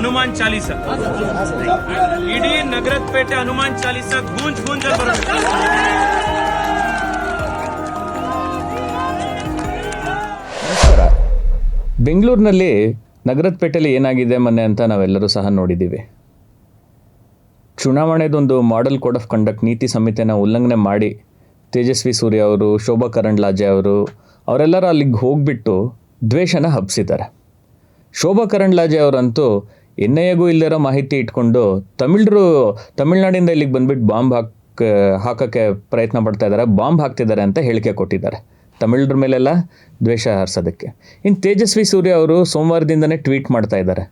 ಹನುಮಾನ್ ಚಾಲೀಸ. ಇಡೀ ನಗರದ ಪೇಟೆ ಹನುಮಾನ್ ಚಾಲೀಸ ಗೂಂಜ್ ಗೂಂಜ್ ಬರುತ್ತೆ. ಬೆಂಗಳೂರಿನಲ್ಲಿ ನಗರದ ಪೇಟೆಯಲ್ಲಿ ಏನಾಗಿದೆ ಮೊನ್ನೆ ಅಂತ ನಾವೆಲ್ಲರೂ ಸಹ ನೋಡಿದ್ದೀವಿ. ಚುನಾವಣೆದೊಂದು ಮಾಡೆಲ್ ಕೋಡ್ ಆಫ್ ಕಂಡಕ್ಟ್ ನೀತಿ ಸಂಹಿತೆನ ಉಲ್ಲಂಘನೆ ಮಾಡಿ ತೇಜಸ್ವಿ ಸೂರ್ಯ ಅವರು, ಶೋಭಾ ಕರಂಡ್ಲಾಜೆ ಅವರು, ಅವರೆಲ್ಲರೂ ಅಲ್ಲಿಗೆ ಹೋಗ್ಬಿಟ್ಟು ದ್ವೇಷನ ಹಬ್ಬಿಸಿದ್ದಾರೆ ಶೋಭಾ ಕರಂಡ್ಲಾಜೆ ಅವರಂತೂ ಎನ್ ಐ ಎಗೂ ಇಲ್ಲದಿರೋ ಮಾಹಿತಿ ಇಟ್ಕೊಂಡು ತಮಿಳರು, ತಮಿಳ್ನಾಡಿಂದ ಇಲ್ಲಿಗೆ ಬಂದ್ಬಿಟ್ಟು ಬಾಂಬ್ ಹಾಕ, ಹಾಕೋಕ್ಕೆ ಪ್ರಯತ್ನ ಪಡ್ತಾ ಇದ್ದಾರೆ, ಬಾಂಬ್ ಹಾಕ್ತಿದ್ದಾರೆ ಅಂತ ಹೇಳಿಕೆ ಕೊಟ್ಟಿದ್ದಾರೆ. ತಮಿಳರ ಮೇಲೆಲ್ಲ ದ್ವೇಷ ಹರಿಸೋದಕ್ಕೆ. ಇನ್ನು ತೇಜಸ್ವಿ ಸೂರ್ಯ ಅವರು ಸೋಮವಾರದಿಂದನೇ ಟ್ವೀಟ್ ಮಾಡ್ತಾ ಇದ್ದಾರೆ.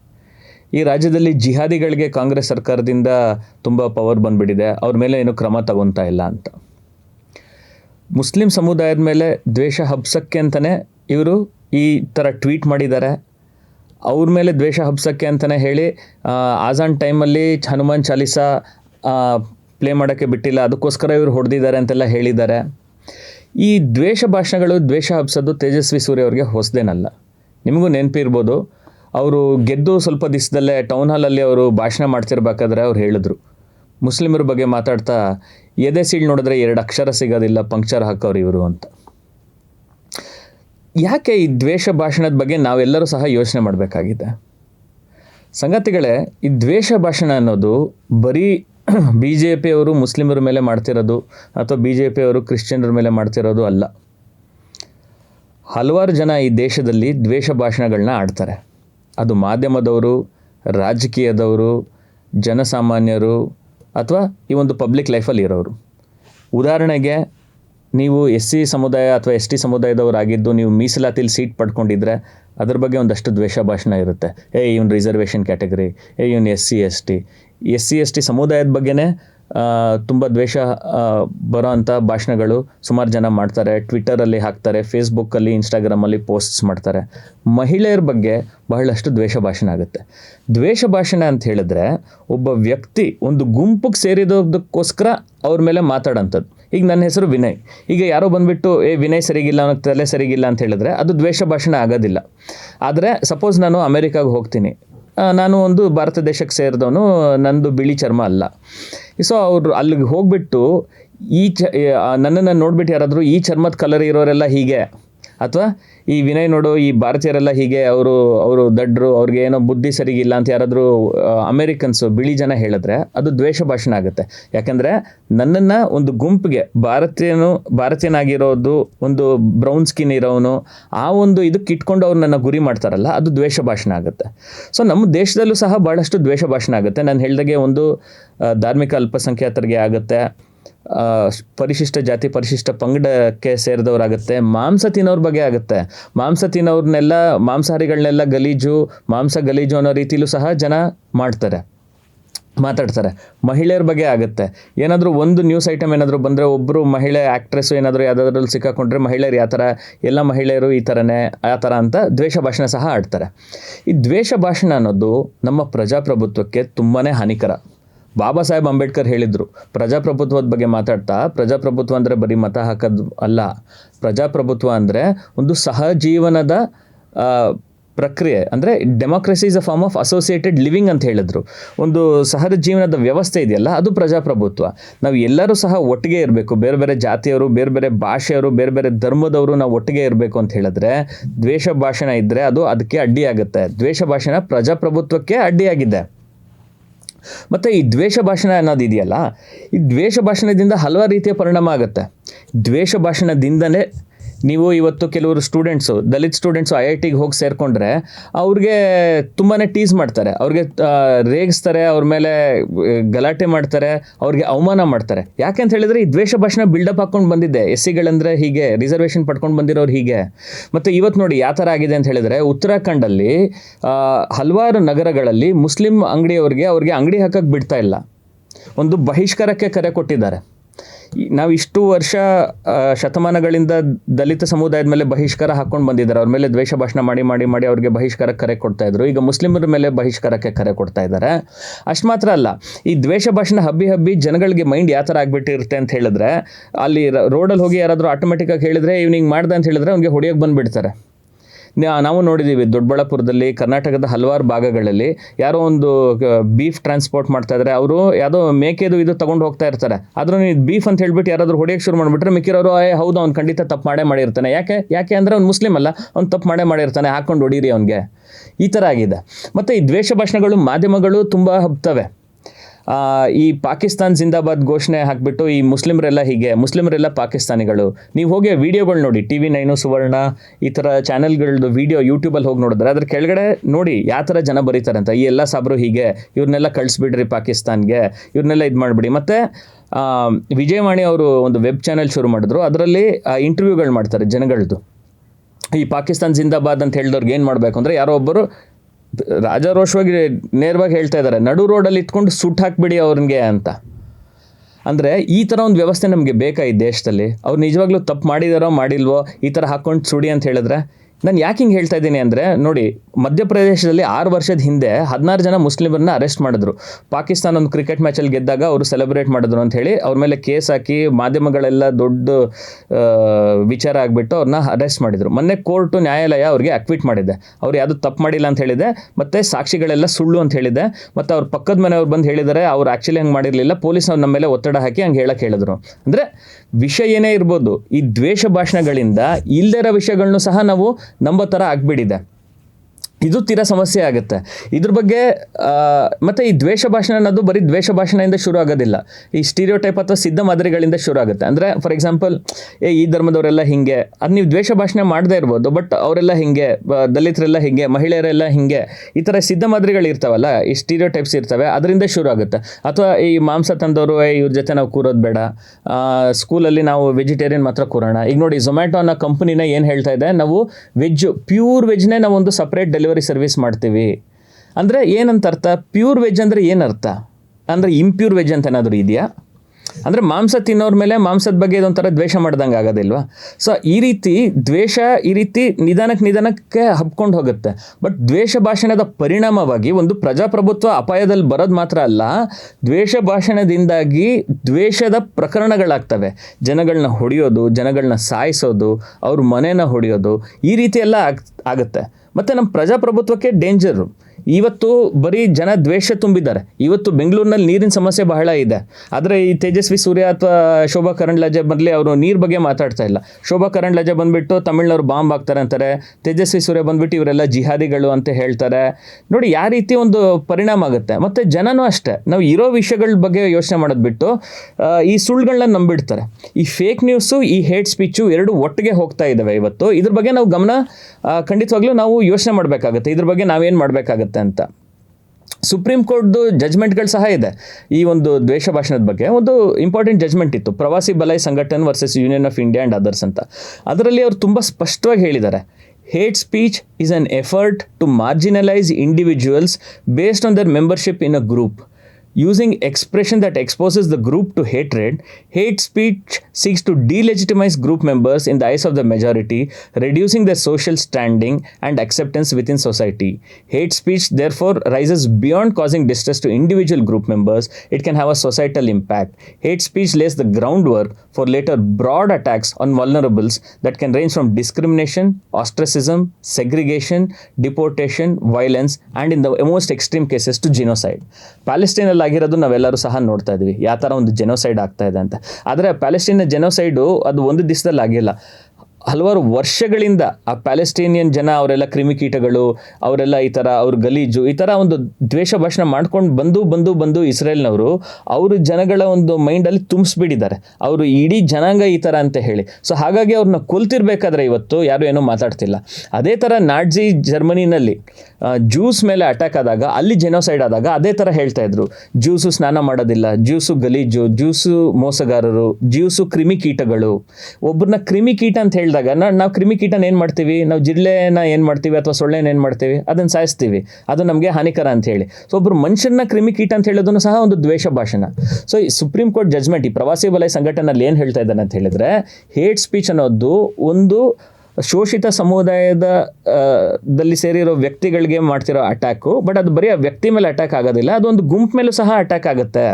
ಈ ರಾಜ್ಯದಲ್ಲಿ ಜಿಹಾದಿಗಳಿಗೆ ಕಾಂಗ್ರೆಸ್ ಸರ್ಕಾರದಿಂದ ತುಂಬ ಪವರ್ ಬಂದುಬಿಟ್ಟಿದೆ, ಅವ್ರ ಮೇಲೆ ಏನು ಕ್ರಮ ತಗೊತಾ ಇಲ್ಲ ಅಂತ. ಮುಸ್ಲಿಂ ಸಮುದಾಯದ ಮೇಲೆ ದ್ವೇಷ ಹಬ್ಸಕ್ಕೆ ಅಂತಲೇ ಇವರು ಈ ಥರ ಟ್ವೀಟ್ ಮಾಡಿದ್ದಾರೆ. ಅವ್ರ ಮೇಲೆ ದ್ವೇಷ ಹಬ್ಸಕ್ಕೆ ಅಂತಲೇ ಹೇಳಿ ಆಜಾನ್ ಟೈಮಲ್ಲಿ ಹನುಮಾನ್ ಚಾಲೀಸ ಪ್ಲೇ ಮಾಡೋಕ್ಕೆ ಬಿಟ್ಟಿಲ್ಲ. ಅದಕ್ಕೋಸ್ಕರ ಇವರು ಹೊಡೆದಿದ್ದಾರೆ ಅಂತೆಲ್ಲ ಹೇಳಿದ್ದಾರೆ. ಈ ದ್ವೇಷ ಭಾಷಣಗಳು, ದ್ವೇಷ ಹಬ್ಸೋದು ತೇಜಸ್ವಿ ಸೂರ್ಯ ಅವ್ರಿಗೆ ಹೊಸದೇನಲ್ಲ. ನಿಮಗೂ ನೆನಪಿರ್ಬೋದು ಅವರು ಗೆದ್ದು ಸ್ವಲ್ಪ ದಿವಸದಲ್ಲೇ ಟೌನ್ ಹಾಲಲ್ಲಿ ಅವರು ಭಾಷಣ ಮಾಡ್ತಿರ್ಬೇಕಾದ್ರೆ ಅವ್ರು ಹೇಳಿದ್ರು. ಮುಸ್ಲಿಮರ ಬಗ್ಗೆ ಮಾತಾಡ್ತಾ, ಎದೆ ಸೀಳ್ ನೋಡಿದ್ರೆ ಎರಡು ಅಕ್ಷರ ಸಿಗೋದಿಲ್ಲ ಪಂಕ್ಚರ್ ಹಾಕೋರು ಇವರು ಅಂತ. ಯಾಕೆ ಈ ದ್ವೇಷ ಭಾಷಣದ ಬಗ್ಗೆ ನಾವೆಲ್ಲರೂ ಸಹ ಯೋಚನೆ ಮಾಡಬೇಕಾಗಿದೆ? ಸಂಗತಿಗಳೇ, ಈ ದ್ವೇಷ ಭಾಷಣ ಅನ್ನೋದು ಬರೀ ಬಿ ಜೆ ಪಿಯವರು ಮುಸ್ಲಿಮರ ಮೇಲೆ ಮಾಡ್ತಿರೋದು ಅಥವಾ ಬಿ ಜೆ ಪಿಯವರು ಕ್ರಿಶ್ಚಿಯನ್ರ ಮೇಲೆ ಮಾಡ್ತಿರೋದು ಅಲ್ಲ. ಹಲವಾರು ಜನ ಈ ದೇಶದಲ್ಲಿ ದ್ವೇಷ ಭಾಷಣಗಳನ್ನ ಆಡ್ತಾರೆ. ಅದು ಮಾಧ್ಯಮದವರು, ರಾಜಕೀಯದವರು, ಜನಸಾಮಾನ್ಯರು ಅಥವಾ ಈ ಒಂದು ಪಬ್ಲಿಕ್ ಲೈಫಲ್ಲಿ ಇರೋರು. ಉದಾಹರಣೆಗೆ ನೀವು ಎಸ್ ಸಿ ಸಮುದಾಯ ಅಥವಾ ಎಸ್ ಟಿ ಸಮುದಾಯದವರಾಗಿದ್ದು ನೀವು ಮೀಸಲಾತಿಲಿ ಸೀಟ್ ಪಡ್ಕೊಂಡಿದ್ರೆ ಅದ್ರ ಬಗ್ಗೆ ಒಂದಷ್ಟು ದ್ವೇಷ ಭಾಷಣ ಇರುತ್ತೆ. ಏ, ಇವನು ರಿಸರ್ವೇಷನ್ ಕ್ಯಾಟಗರಿ ಏ, ಇವನು S C, S T. S C, S T ಸಮುದಾಯದ ಬಗ್ಗೆನೇ ತುಂಬ ದ್ವೇಷ ಬರೋ ಅಂಥ ಭಾಷಣಗಳು ಸುಮಾರು ಜನ ಮಾಡ್ತಾರೆ. ಟ್ವಿಟ್ಟರಲ್ಲಿ ಹಾಕ್ತಾರೆ ಫೇಸ್ಬುಕ್ಕಲ್ಲಿ ಇನ್ಸ್ಟಾಗ್ರಾಮಲ್ಲಿ ಪೋಸ್ಟ್ಸ್ ಮಾಡ್ತಾರೆ. ಮಹಿಳೆಯರ ಬಗ್ಗೆ ಬಹಳಷ್ಟು ದ್ವೇಷ ಭಾಷಣ ಆಗುತ್ತೆ. ದ್ವೇಷ ಭಾಷಣ ಅಂತ ಹೇಳಿದ್ರೆ ಒಬ್ಬ ವ್ಯಕ್ತಿ ಒಂದು ಗುಂಪಿಗೆ ಸೇರಿದೋದಕ್ಕೋಸ್ಕರ ಅವ್ರ ಮೇಲೆ ಮಾತಾಡೋಂಥದ್ದು. ಈಗ ನನ್ನ ಹೆಸರು ವಿನಯ್. ಈಗ ಯಾರೋ ಬಂದುಬಿಟ್ಟು, ಏ, ವಿನಯ್ ಸರಿಗಿಲ್ಲ ಅನ್ನೋ ತಲೆ ಸರಿಗಿಲ್ಲ ಅಂತ ಹೇಳಿದ್ರೆ ಅದು ದ್ವೇಷ ಭಾಷಣ ಆಗೋದಿಲ್ಲ. ಆದರೆ ಸಪೋಸ್ ನಾನು ಅಮೇರಿಕಾಗೆ ಹೋಗ್ತೀನಿ. ನಾನು ಒಂದು ಭಾರತ ದೇಶಕ್ಕೆ ಸೇರಿದವನು, ನಂದು ಬಿಳಿ ಚರ್ಮ ಅಲ್ಲ. ಸೊ ಅವರು ಅಲ್ಲಿಗೆ ಹೋಗ್ಬಿಟ್ಟು ಈ ಚ ನನ್ನನ್ನು ನೋಡ್ಬಿಟ್ಟು ಯಾರಾದರೂ ಈ ಚರ್ಮದ ಕಲರ್ ಇರೋರೆಲ್ಲ ಹೀಗೆ. ಅಥವಾ ಈ ವಿನಯ್ ನೋಡು, ಈ ಭಾರತೀಯರೆಲ್ಲ ಹೀಗೆ ಅವರು ಅವರು ದಡ್ರು, ಅವ್ರಿಗೆ ಏನೋ ಬುದ್ಧಿ ಸರಿಗಿಲ್ಲ ಅಂತ ಯಾರಾದರೂ ಅಮೇರಿಕನ್ಸು ಬಿಳಿ ಜನ ಹೇಳಿದ್ರೆ ಅದು ದ್ವೇಷ ಭಾಷಣ ಆಗುತ್ತೆ. ಯಾಕಂದರೆ ನನ್ನನ್ನು ಒಂದು ಗುಂಪಿಗೆ ಭಾರತೀಯನು, ಭಾರತೀಯನಾಗಿರೋದು ಒಂದು ಬ್ರೌನ್ ಸ್ಕಿನ್ ಇರೋನು ಆ ಒಂದು ಇದಕ್ಕೆ ಇಟ್ಕೊಂಡು ಅವ್ರು ನನ್ನ ಗುರಿ ಮಾಡ್ತಾರಲ್ಲ, ಅದು ದ್ವೇಷ ಭಾಷಣ ಆಗುತ್ತೆ. ಸೊ ನಮ್ಮ ದೇಶದಲ್ಲೂ ಸಹ ಭಾಳಷ್ಟು ದ್ವೇಷ ಭಾಷಣ ಆಗುತ್ತೆ. ನಾನು ಹೇಳಿದಾಗೆ ಒಂದು ಧಾರ್ಮಿಕ ಅಲ್ಪಸಂಖ್ಯಾತರಿಗೆ ಆಗುತ್ತೆ. ಪರಿಶಿಷ್ಟ ಜಾತಿ ಪರಿಶಿಷ್ಟ ಪಂಗಡಕ್ಕೆ ಸೇರಿದವರಾಗುತ್ತೆ. ಮಾಂಸ ತಿನ್ನೋರ ಬಗ್ಗೆ ಆಗುತ್ತೆ. ಮಾಂಸ ತಿನ್ನೋರ್ನೆಲ್ಲ ಮಾಂಸಾಹಾರಿಗಳನ್ನೆಲ್ಲ ಗಲೀಜು, ಮಾಂಸ ಗಲೀಜು ಅನ್ನೋ ರೀತಿಲೂ ಸಹ ಜನ ಮಾಡ್ತಾರೆ, ಮಾತಾಡ್ತಾರೆ. ಮಹಿಳೆಯರ ಬಗ್ಗೆ ಆಗುತ್ತೆ. ಏನಾದರೂ ಒಂದು ನ್ಯೂಸ್ ಐಟಮ್ ಏನಾದರೂ ಬಂದರೆ ಒಬ್ಬರು ಮಹಿಳೆ ಆ್ಯಕ್ಟ್ರೆಸ್ಸು ಏನಾದರೂ ಯಾವುದಾದ್ರಲ್ಲಿ ಸಿಕ್ಕಾಕೊಂಡ್ರೆ ಮಹಿಳೆಯರು ಯಾವ ಥರ, ಎಲ್ಲ ಮಹಿಳೆಯರು ಈ ಥರನೇ, ಆ ಥರ ಅಂತ ದ್ವೇಷ ಭಾಷಣ ಸಹ ಆಡ್ತಾರೆ. ಈ ದ್ವೇಷ ಭಾಷಣ ಅನ್ನೋದು ನಮ್ಮ ಪ್ರಜಾಪ್ರಭುತ್ವಕ್ಕೆ ತುಂಬಾ ಹಾನಿಕರ. ಬಾಬಾ ಸಾಹೇಬ್ ಅಂಬೇಡ್ಕರ್ ಹೇಳಿದರು, ಪ್ರಜಾಪ್ರಭುತ್ವದ ಬಗ್ಗೆ ಮಾತಾಡ್ತಾ, ಪ್ರಜಾಪ್ರಭುತ್ವ ಅಂದರೆ ಬರೀ ಮತ ಹಾಕೋದು ಅಲ್ಲ. ಪ್ರಜಾಪ್ರಭುತ್ವ ಅಂದರೆ ಒಂದು ಸಹಜೀವನದ ಪ್ರಕ್ರಿಯೆ. ಅಂದರೆ democracy is a form of associated living ಅಂತ ಹೇಳಿದ್ರು. ಒಂದು ಸಹಜ ಜೀವನದ ವ್ಯವಸ್ಥೆ ಇದೆಯಲ್ಲ, ಅದು ಪ್ರಜಾಪ್ರಭುತ್ವ. ನಾವು ಎಲ್ಲರೂ ಸಹ ಒಟ್ಟಿಗೆ ಇರಬೇಕು. ಬೇರೆ ಬೇರೆ ಜಾತಿಯವರು, ಬೇರೆ ಬೇರೆ ಭಾಷೆಯವರು, ಬೇರೆ ಬೇರೆ ಧರ್ಮದವರು ನಾವು ಒಟ್ಟಿಗೆ ಇರಬೇಕು ಅಂತ ಹೇಳಿದ್ರೆ, ದ್ವೇಷ ಭಾಷಣ ಇದ್ದರೆ ಅದು ಅದಕ್ಕೆ ಅಡ್ಡಿಯಾಗುತ್ತೆ. ದ್ವೇಷ ಭಾಷಣ ಪ್ರಜಾಪ್ರಭುತ್ವಕ್ಕೆ ಅಡ್ಡಿಯಾಗಿದೆ. ಮತ್ತು ಈ ದ್ವೇಷ ಭಾಷಣ ಅನ್ನೋದು ಇದೆಯಲ್ಲ, ಈ ದ್ವೇಷ ಭಾಷಣದಿಂದ ಹಲವಾರು ರೀತಿಯ ಪರಿಣಾಮ ಆಗುತ್ತೆ. ದ್ವೇಷ ಭಾಷಣದಿಂದಲೇ ನೀವು ಇವತ್ತು ಕೆಲವರು students Dalit students I I ಟಿಗೆ ಹೋಗಿ ಸೇರಿಕೊಂಡ್ರೆ ಅವ್ರಿಗೆ ತುಂಬಾ ಟೀಸ್ ಮಾಡ್ತಾರೆ. ಅವ್ರಿಗೆ ರೇಗಿಸ್ತಾರೆ, ಅವ್ರ ಮೇಲೆ ಗಲಾಟೆ ಮಾಡ್ತಾರೆ, ಅವ್ರಿಗೆ ಅವಮಾನ ಮಾಡ್ತಾರೆ. ಯಾಕೆ ಅಂತ ಹೇಳಿದ್ರೆ ಈ ದ್ವೇಷ ಭಾಷಣ ಬಿಲ್ಡಪ್ ಹಾಕ್ಕೊಂಡು ಬಂದಿದ್ದೆ. ಎಸ್ ಸಿಗಳಂದ್ರೆ ಹೀಗೆ ರಿಸರ್ವೇಷನ್ ಪಡ್ಕೊಂಡು ಬಂದಿರೋರು ಹೀಗೆ. ಮತ್ತು ಇವತ್ತು ನೋಡಿ ಯಾವ ಥರ ಆಗಿದೆ ಅಂತ ಹೇಳಿದ್ರೆ ಉತ್ತರಾಖಂಡಲ್ಲಿ ಹಲವಾರು ನಗರಗಳಲ್ಲಿ ಮುಸ್ಲಿಂ ಅಂಗಡಿಯವ್ರಿಗೆ ಅವ್ರಿಗೆ ಅಂಗಡಿ ಹಾಕಕ್ಕೆ ಬಿಡ್ತಾ ಇಲ್ಲ. ಒಂದು ಬಹಿಷ್ಕಾರಕ್ಕೆ ಕರೆ ಕೊಟ್ಟಿದ್ದಾರೆ. ನಾವು ಇಷ್ಟು ವರ್ಷ ಶತಮಾನಗಳಿಂದ ದಲಿತ ಸಮುದಾಯದ ಮೇಲೆ ಬಹಿಷ್ಕಾರ ಹಾಕೊಂಡು ಬಂದಿದ್ದಾರೆ. ಅವ್ರ ಮೇಲೆ ದ್ವೇಷ ಭಾಷಣ ಮಾಡಿ ಮಾಡಿ ಮಾಡಿ ಅವ್ರಿಗೆ ಬಹಿಷ್ಕಾರಕ್ಕೆ ಕರೆ ಕೊಡ್ತಾ ಇದ್ರು. ಈಗ ಮುಸ್ಲಿಮರ ಮೇಲೆ ಬಹಿಷ್ಕಾರಕ್ಕೆ ಕರೆ ಕೊಡ್ತಾ ಇದ್ದಾರೆ ಅಷ್ಟು ಮಾತ್ರ ಅಲ್ಲ, ಈ ದ್ವೇಷ ಭಾಷಣ ಹಬ್ಬಿ ಹಬ್ಬಿ ಜನಗಳಿಗೆ ಮೈಂಡ್ ಯಾವ ಥರ ಆಗ್ಬಿಟ್ಟಿರುತ್ತೆ ಅಂತ ಹೇಳಿದ್ರೆ, ಅಲ್ಲಿ ರೋಡಲ್ಲಿ ಹೋಗಿ ಯಾರಾದರೂ ಆಟೋಮೆಟಿಕ್ಕಾಗಿ ಹೇಳಿದ್ರೆ ಇವ್ನಿಂಗ್ ಮಾಡ್ದೆ ಅಂತ ಹೇಳಿದ್ರೆ, ಅವ್ನಿಗೆ ಹೊಡಿಯೋಕೆ ಬಂದುಬಿಡ್ತಾರೆ. ನಾವು ನೋಡಿದ್ದೀವಿ ದೊಡ್ಡಬಳ್ಳಾಪುರದಲ್ಲಿ, ಕರ್ನಾಟಕದ ಹಲವಾರು ಭಾಗಗಳಲ್ಲಿ ಯಾರೋ ಒಂದು ಬೀಫ್ ಟ್ರಾನ್ಸ್ಪೋರ್ಟ್ ಮಾಡ್ತಾ ಇದ್ದಾರೆ ಅವರು ಯಾವುದೋ ಮೇಕೆದು ಇದು ತಗೊಂಡು ಹೋಗ್ತಾ ಇರ್ತಾರೆ. ಆದ್ರೂ ನೀವು ಬೀಫ್ ಅಂತ ಹೇಳ್ಬಿಟ್ಟು ಯಾರಾದರೂ ಹೊಡೆಯಕ್ಕೆ ಶುರು ಮಾಡಿಬಿಟ್ರೆ ಮಿಕ್ಕಿರೋರು ಹೌದು, ಅವ್ನು ಖಂಡಿತ ತಪ್ಪು ಮಾಡೇ ಮಾಡಿರ್ತಾನೆ. ಯಾಕೆ ಯಾಕೆ ಅಂದರೆ ಅವ್ನು ಮುಸ್ಲಿಂ ಅಲ್ಲ, ಅವ್ನು ತಪ್ಪು ಮಾಡೇ ಮಾಡಿರ್ತಾನೆ, ಹಾಕೊಂಡು ಹೊಡೀರಿ ಅವನಿಗೆ. ಈ ಥರ ಆಗಿದೆ. ಮತ್ತು ಈ ದ್ವೇಷ ಭಾಷಣಗಳು ಮಾಧ್ಯಮಗಳು ತುಂಬ ಹಬ್ತವೆ. ಈ ಪಾಕಿಸ್ತಾನ್ ಜಿಂದಾಬಾದ್ ಘೋಷಣೆ ಹಾಕ್ಬಿಟ್ಟು ಈ ಮುಸ್ಲಿಮರೆಲ್ಲ ಹೀಗೆ, ಮುಸ್ಲಿಮರೆಲ್ಲ ಪಾಕಿಸ್ತಾನಿಗಳು. ನೀವು ಹೋಗಿ ವಿಡಿಯೋಗಳು ನೋಡಿ, ಟಿ ವಿ ನೈನು, ಸುವರ್ಣ, ಈ ಥರ ಚಾನೆಲ್ಗಳದ್ದು ವಿಡಿಯೋ ಯೂಟ್ಯೂಬಲ್ಲಿ ಹೋಗಿ ನೋಡಿದ್ರೆ ಅದ್ರ ಕೆಳಗಡೆ ನೋಡಿ ಯಾವ ಥರ ಜನ ಬರೀತಾರೆ ಅಂತ. ಈ ಎಲ್ಲ ಸಾಬ್ರು ಹೀಗೆ, ಇವ್ರನ್ನೆಲ್ಲ ಕಳಿಸ್ಬಿಡ್ರಿ ಪಾಕಿಸ್ತಾನ್ಗೆ, ಇವ್ರನ್ನೆಲ್ಲ ಇದು ಮಾಡಿಬಿಡಿ. ಮತ್ತು ವಿಜಯವಾಣಿ ಅವರು ಒಂದು ವೆಬ್ ಚಾನೆಲ್ ಶುರು ಮಾಡಿದ್ರು, ಅದರಲ್ಲಿ ಇಂಟರ್ವ್ಯೂಗಳು ಮಾಡ್ತಾರೆ ಜನಗಳದ್ದು ಈ ಪಾಕಿಸ್ತಾನ್ ಜಿಂದಾಬಾದ್ ಅಂತ ಹೇಳಿದವ್ರಿಗೆ ಏನು ಮಾಡಬೇಕು ಅಂದರೆ ಯಾರೋ ಒಬ್ಬರು ರಾಜಾರೋಷವಾಗಿ ನೇರವಾಗಿ ಹೇಳ್ತಾ ಇದ್ದಾರೆ, ನಡು ರೋಡಲ್ಲಿ ಇಟ್ಕೊಂಡು ಸುಟ್ಟು ಹಾಕ್ಬಿಡಿ ಅವ್ರಿಗೆ ಅಂತ. ಅಂದರೆ ಈ ಥರ ಒಂದು ವ್ಯವಸ್ಥೆ ನಮಗೆ ಬೇಕಾ ಈ ದೇಶದಲ್ಲಿ? ಅವ್ರು ನಿಜವಾಗ್ಲೂ ತಪ್ಪು ಮಾಡಿದಾರೋ ಮಾಡಿಲ್ವೋ, ಈ ಥರ ಹಾಕ್ಕೊಂಡು ಸುಡಿ ಅಂತ ಹೇಳಿದ್ರೆ ನಾನು ಯಾಕೆ ಹಿಂಗೆ ಹೇಳ್ತಾ ಇದ್ದೀನಿ ಅಂದರೆ, ನೋಡಿ, ಮಧ್ಯಪ್ರದೇಶದಲ್ಲಿ ಆರು ವರ್ಷದ ಹಿಂದೆ ಹದಿನಾರು ಜನ ಮುಸ್ಲಿಮರನ್ನ ಅರೆಸ್ಟ್ ಮಾಡಿದ್ರು. ಪಾಕಿಸ್ತಾನ ಒಂದು ಕ್ರಿಕೆಟ್ ಮ್ಯಾಚಲ್ಲಿ ಗೆದ್ದಾಗ ಅವರು ಸೆಲೆಬ್ರೇಟ್ ಮಾಡಿದ್ರು ಅಂತ ಹೇಳಿ ಅವ್ರ ಮೇಲೆ ಕೇಸ್ ಹಾಕಿ ಮಾಧ್ಯಮಗಳೆಲ್ಲ ದೊಡ್ಡ ವಿಚಾರ ಆಗಿಬಿಟ್ಟು ಅವ್ರನ್ನ ಅರೆಸ್ಟ್ ಮಾಡಿದರು. ಮೊನ್ನೆ ಕೋರ್ಟು ನ್ಯಾಯಾಲಯ ಅವ್ರಿಗೆ ಅಕ್ವಿಟ್ ಮಾಡಿದೆ. ಅವ್ರು ಯಾವುದು ತಪ್ಪು ಮಾಡಿಲ್ಲ ಅಂತ ಹೇಳಿದೆ, ಮತ್ತು ಸಾಕ್ಷಿಗಳೆಲ್ಲ ಸುಳ್ಳು ಅಂತ ಹೇಳಿದೆ, ಮತ್ತು ಅವ್ರ ಪಕ್ಕದ ಮನೆಯವ್ರು ಬಂದು ಹೇಳಿದ್ದಾರೆ ಅವ್ರು ಆ್ಯಕ್ಚುಲಿ ಹಂಗೆ ಮಾಡಿರಲಿಲ್ಲ, ಪೊಲೀಸ್ ಅವ್ರು ನಮ್ಮ ಮೇಲೆ ಒತ್ತಡ ಹಾಕಿ ಹಂಗೆ ಹೇಳಕ್ಕೆ ಹೇಳಿದ್ರು. ಅಂದರೆ ವಿಷಯ ಏನೇ ಇರ್ಬೋದು. ಈ ದ್ವೇಷ ಭಾಷಣಗಳಿಂದ ಇಲ್ಲದರ ವಿಷಯಗಳನ್ನು ಸಹ ನಾವು ನಂಬೋ ಥರ ಆಗ್ಬಿಟ್ಟಿದೆ. ಇದು ತೀರಾ ಸಮಸ್ಯೆ ಆಗುತ್ತೆ. ಇದ್ರ ಬಗ್ಗೆ ಮತ್ತೆ ಈ ದ್ವೇಷ ಭಾಷಣ ಅನ್ನೋದು ಬರೀ ದ್ವೇಷ ಭಾಷಣದಿಂದ ಶುರು ಆಗೋದಿಲ್ಲ. ಈ ಸ್ಟೀರಿಯೋ ಟೈಪ್ ಅಥವಾ ಸಿದ್ಧ ಮಾದರಿಗಳಿಂದ ಶುರು ಆಗುತ್ತೆ. ಅಂದರೆ ಫಾರ್ ಎಕ್ಸಾಂಪಲ್ ಏ, ಈ ಧರ್ಮದವರೆಲ್ಲ ಹಿಂಗೆ, ಅದು ನೀವು ದ್ವೇಷ ಭಾಷಣ ಮಾಡದೇ ಇರ್ಬೋದು ಬಟ್ ಅವರೆಲ್ಲ ಹಿಂಗೆ ದಲಿತರೆಲ್ಲ ಹಿಂಗೆ, ಮಹಿಳೆಯರೆಲ್ಲ ಹಿಂಗೆ, ಈ ಥರ ಸಿದ್ಧ ಮಾದರಿಗಳು ಇರ್ತಾವಲ್ಲ, ಈ ಸ್ಟೀರಿಯೋ ಟೈಪ್ಸ್ ಇರ್ತವೆ, ಅದರಿಂದ ಶುರು ಆಗುತ್ತೆ. ಅಥವಾ ಈ ಮಾಂಸ ತಂದವರು ಇವ್ರ ಜೊತೆ ನಾವು ಕೂರೋದು ಬೇಡ ಸ್ಕೂಲಲ್ಲಿ ನಾವು ವೆಜಿಟೇರಿಯನ್ ಮಾತ್ರ ಕೂರೋಣ. ಈಗ ನೋಡಿ ಝೊಮ್ಯಾಟೊ ಅನ್ನೋ ಕಂಪ್ನಿನ ಏನು ಹೇಳ್ತಾ ಇದೆ? ನಾವು ವೆಜ್ ಪ್ಯೂರ್ ವೆಜ್ನೇ ನಾವು ಒಂದು ಸಪ್ರೇಟ್ ಡೆಲಿವರಿ ಸರ್ವಿಸ್ ಮಾಡ್ತೀವಿ. ಅಂದರೆ ಏನಂತ ಅರ್ಥ? ಪ್ಯೂರ್ ವೆಜ್ ಅಂದರೆ ಏನರ್ಥ ಅಂದರೆ ಇಂಪ್ಯೂರ್ ವೆಜ್ ಅಂತ ಏನಾದರೂ ಇದೆಯಾ? ಅಂದರೆ ಮಾಂಸ ತಿನ್ನೋರ ಮೇಲೆ ಮಾಂಸದ ಬಗ್ಗೆ ಇದೊಂಥರ ದ್ವೇಷ ಮಾಡ್ದಂಗೆ ಆಗೋದಿಲ್ವಾ? ಸೊ ಈ ರೀತಿ ದ್ವೇಷ ಈ ರೀತಿ ನಿಧಾನಕ್ಕೆ ನಿಧಾನಕ್ಕೆ ಹಬ್ಕೊಂಡು ಹೋಗುತ್ತೆ. ಬಟ್ ದ್ವೇಷ ಭಾಷಣದ ಪರಿಣಾಮವಾಗಿ ಒಂದು ಪ್ರಜಾಪ್ರಭುತ್ವ ಅಪಾಯದಲ್ಲಿ ಬರೋದು ಮಾತ್ರ ಅಲ್ಲ, ದ್ವೇಷ ಭಾಷಣದಿಂದಾಗಿ ದ್ವೇಷದ ಪ್ರಕರಣಗಳಾಗ್ತವೆ. ಜನಗಳನ್ನ ಹೊಡೆಯೋದು ಜನಗಳನ್ನ ಸಾಯಿಸೋದು, ಅವ್ರ ಮನೇನ ಹೊಡೆಯೋದು ಈ ರೀತಿ ಎಲ್ಲ ಆಗ್, ಆಗುತ್ತೆ. ಮತ್ತು ನಮ್ಮ ಪ್ರಜಾಪ್ರಭುತ್ವಕ್ಕೆ ಡೇಂಜರು ಇವತ್ತು ಬರೀ ಜನ ದ್ವೇಷ ತುಂಬಿದ್ದಾರೆ. ಇವತ್ತು ಬೆಂಗಳೂರಿನಲ್ಲಿ ನೀರಿನ ಸಮಸ್ಯೆ ಬಹಳ ಇದೆ. ಆದರೆ ಈ ತೇಜಸ್ವಿ ಸೂರ್ಯ ಅಥವಾ ಶೋಭಾ ಕರಂಡ್ಲಾಜೆ ಬರಲಿ ಅವರು ನೀರು ಬಗ್ಗೆ ಮಾತಾಡ್ತಾ ಇಲ್ಲ. ಶೋಭಾ ಕರಂಡ್ಲಾಜೆ ಬಂದುಬಿಟ್ಟು ತಮಿಳ್ನವ್ರು ಬಾಂಬ್ ಹಾಕ್ತಾರೆ ಅಂತಾರೆ. ತೇಜಸ್ವಿ ಸೂರ್ಯ ಬಂದುಬಿಟ್ಟು ಇವರೆಲ್ಲ ಜಿಹಾದಿಗಳು ಅಂತ ಹೇಳ್ತಾರೆ. ನೋಡಿ ಯಾವ ರೀತಿ ಒಂದು ಪರಿಣಾಮ ಆಗುತ್ತೆ. ಮತ್ತು ಜನನೂ ಅಷ್ಟೇ. ನಾವು ಇರೋ ವಿಷಯಗಳ ಬಗ್ಗೆ ಯೋಚನೆ ಮಾಡೋದು ಬಿಟ್ಟು ಈ ಸುಳ್ಳುಗಳನ್ನ ನಂಬಿಡ್ತಾರೆ. ಈ ಫೇಕ್ ನ್ಯೂಸು ಈ ಹೇಟ್ ಸ್ಪೀಚು ಎರಡು ಒಟ್ಟಿಗೆ ಹೋಗ್ತಾ ಇದ್ದಾವೆ ಇವತ್ತು. ಇದ್ರ ಬಗ್ಗೆ ನಾವು ಗಮನ ಖಂಡಿತವಾಗ್ಲೂ ನಾವು ಯೋಚನೆ ಮಾಡಬೇಕಾಗುತ್ತೆ. ಇದ್ರ ಬಗ್ಗೆ ನಾವೇನು ಮಾಡಬೇಕಾಗತ್ತೆ? ಅಂತ. ಸುಪ್ರೀಂ ಕೋರ್ಟ್ದು ಜಜ್ಮೆಂಟ್ಗಳು ಸಹ ಇದೆ. ಈ ಒಂದು ದ್ವೇಷ ಭಾಷಣದ ಬಗ್ಗೆ ಒಂದು ಇಂಪಾರ್ಟೆಂಟ್ ಜಜ್ಮೆಂಟ್ ಇತ್ತು. Pravasi Bhalai Sangathan versus Union of India and others ಅಂತ. ಅದರಲ್ಲಿ ಅವರು ತುಂಬ ಸ್ಪಷ್ಟವಾಗಿ ಹೇಳಿದ್ದಾರೆ. Hate speech is an effort to marginalise individuals based on their membership in a group using expression that exposes the group to hatred, hate speech seeks to delegitimize group members in the eyes of the majority, reducing their social standing and acceptance within society. Hate speech therefore rises beyond causing distress to individual group members, it can have a societal impact. Hate speech lays the groundwork for later broad attacks on vulnerables that can range from discrimination, ostracism, segregation, deportation, violence, and in the most extreme cases to genocide. Palestine ಆಗಿರೋದು ನಾವೆಲ್ಲರೂ ಸಹ ನೋಡ್ತಾ ಇದ್ವಿ. ಯಾವ ಥರ ಒಂದು ಜೆನೋಸೈಡ್ ಆಗ್ತಾ ಇದೆ ಅಂತ. ಆದರೆ ಪ್ಯಾಲೆಸ್ಟೀನ್ ಜೆನೋಸೈಡು ಅದು ಒಂದು ದಿವಸದಲ್ಲಿ ಆಗಿಲ್ಲ. ಹಲವಾರು ವರ್ಷಗಳಿಂದ ಆ ಪ್ಯಾಲೆಸ್ಟೀನಿಯನ್ ಜನ, ಅವರೆಲ್ಲ ಕ್ರಿಮಿಕೀಟಗಳು ಅವರೆಲ್ಲ ಈ ಥರ ಅವ್ರ ಗಲೀಜು, ಈ ಥರ ಒಂದು ದ್ವೇಷ ಭಾಷಣ ಮಾಡ್ಕೊಂಡು ಬಂದು ಬಂದು ಬಂದು ಇಸ್ರೇಲ್ನವರು ಅವರು ಜನಗಳ ಒಂದು ಮೈಂಡಲ್ಲಿ ತುಂಬಿಸ್ಬಿಟ್ಟಿದ್ದಾರೆ. ಅವರು ಇಡೀ ಜನಾಂಗ ಈ ಥರ ಅಂತ ಹೇಳಿ. ಸೊ ಹಾಗಾಗಿ ಅವ್ರನ್ನ ಕೊಲ್ತಿರ್ಬೇಕಾದ್ರೆ ಇವತ್ತು ಯಾರು ಏನೂ ಮಾತಾಡ್ತಿಲ್ಲ. ಅದೇ ಥರ ನಾಡ್ಜಿ ಜರ್ಮನಿನಲ್ಲಿ ಜ್ಯೂಸ್ ಮೇಲೆ ಅಟ್ಯಾಕ್ ಆದಾಗ, ಅಲ್ಲಿ ಜೆನೋಸೈಡ್ ಆದಾಗ ಅದೇ ಥರ ಹೇಳ್ತಾ ಇದ್ರು. ಜ್ಯೂಸು ಸ್ನಾನ ಮಾಡೋದಿಲ್ಲ, ಜ್ಯೂಸು ಗಲೀಜು, ಜ್ಯೂಸು ಮೋಸಗಾರರು, ಜ್ಯೂಸು ಕ್ರಿಮಿಕೀಟಗಳು ಒಬ್ಬರನ್ನ ಕ್ರಿಮಿಕೀಟ ಅಂತ ಹೇಳಿದಾಗ ನಾವು ಕ್ರಿಮಿಕೀಟನ ಏನು ಮಾಡ್ತೀವಿ? ನಾವು ಜಿರಳೆನ ಏನು ಮಾಡ್ತೀವಿ ಅಥವಾ ಸೊಳ್ಳೆನ ಏನು ಮಾಡ್ತೀವಿ? ಅದನ್ನು ಸಾಯಿಸ್ತೀವಿ. ಅದು ನಮಗೆ ಹಾನಿಕರ ಅಂತ ಹೇಳಿ. ಸೊ ಒಬ್ಬರು ಮನುಷ್ಯನ ಕ್ರಿಮಿಕೀಟ ಅಂತ ಹೇಳೋದನ್ನು ಸಹ ಒಂದು ದ್ವೇಷ ಭಾಷಣ. ಸೊ ಈ ಸುಪ್ರೀಂ ಕೋರ್ಟ್ ಜಜ್ಮೆಂಟ್ ಈ ಪ್ರವಾಸಿ ವಲಯ ಸಂಘಟನೆಯಲ್ಲಿ ಏನು ಹೇಳ್ತಾ ಇದ್ದಾನೆ ಅಂತ ಹೇಳಿದ್ರೆ ಹೇಟ್ ಸ್ಪೀಚ್ ಅನ್ನೋದು ಒಂದು ಶೋಷಿತ ಸಮುದಾಯದ ದಲ್ಲಿ ಸೇರಿರೋ ವ್ಯಕ್ತಿಗಳಿಗೆ ಮಾಡ್ತಿರೋ ಅಟ್ಯಾಕು ಬಟ್ ಅದು ಬರೀ ಆ ವ್ಯಕ್ತಿ ಮೇಲೆ ಅಟ್ಯಾಕ್ ಆಗೋದಿಲ್ಲ ಅದೊಂದು ಗುಂಪು ಮೇಲೂ ಸಹ ಅಟ್ಯಾಕ್ ಆಗುತ್ತೆ.